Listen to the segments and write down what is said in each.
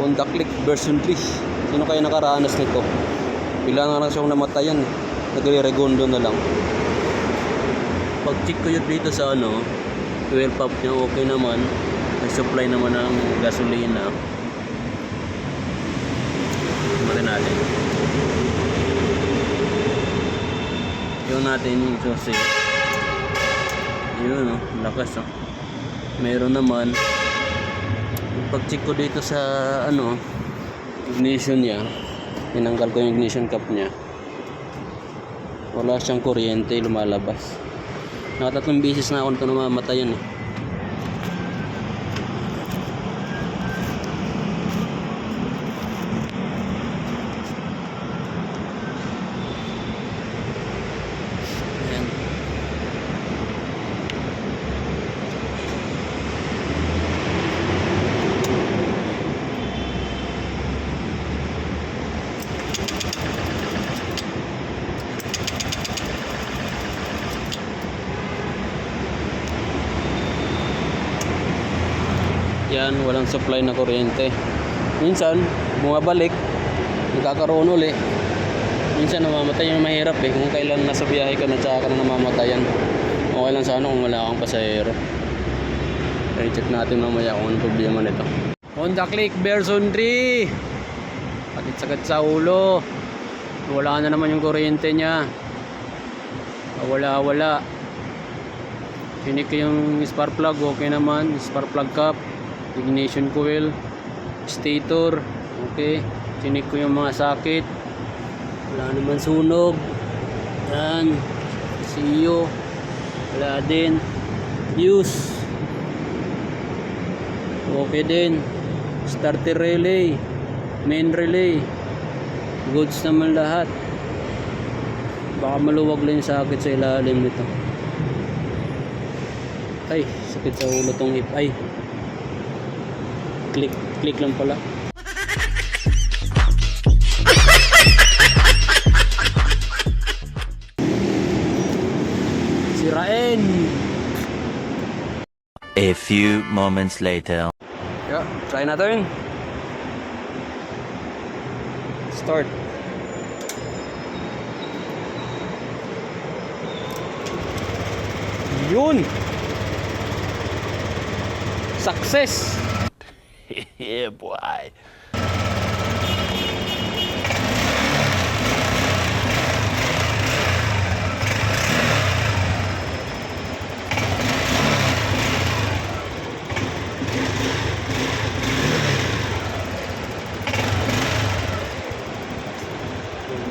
Honda Click version 3. Sino kaya nakaranas nito? Pila na lang siyang namatayan. Nagre-regondo na lang. Pag check ko yun dito sa ano, fuel pump niya okay naman. May supply naman ng gasolina. Tingnan natin. Yun natin yung susi. Yun oh, lakas oh. Meron naman. Pag check ko dito sa ano, ignition niya, tinanggal ko yung ignition cap niya. Wala siyang kuryente lumalabas. Nakatatlong beses na ako nito namamatayan eh. Yan, walang supply na kuryente. Minsan, bumabalik, nagkakaroon uli. Minsan namamatay yung mahirap eh. Kung kailan nasa biyahe ka na tsaka ka na namamatayan. Okay lang sana kung wala kang pasahero. I-check natin mamaya kung anong problema nito. Honda Click version 3. Sakit-sakit sa ulo. Wala na naman yung kuryente niya. Wala, wala. Chinik yung spark plug, okay naman. Spark plug cap, ignition coil, stator, okay. Chinik ko yung mga socket. Wala naman sunog. Yan. CEO. Wala din. Fuse. Okay din. Starter relay. Main relay. Goods naman lahat. Baka maluwag lang socket sa ilalim nito. Ay, sakit sa ulo tong hip. Ay. Click, click lang pala. Sirain. A few moments later. Yeah, try natin. Start. Yun! Success! yeah, boy.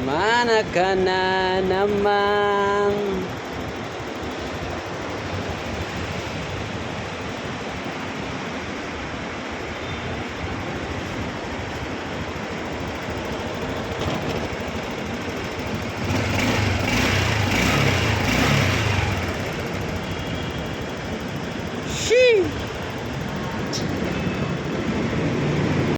Mana ka na naman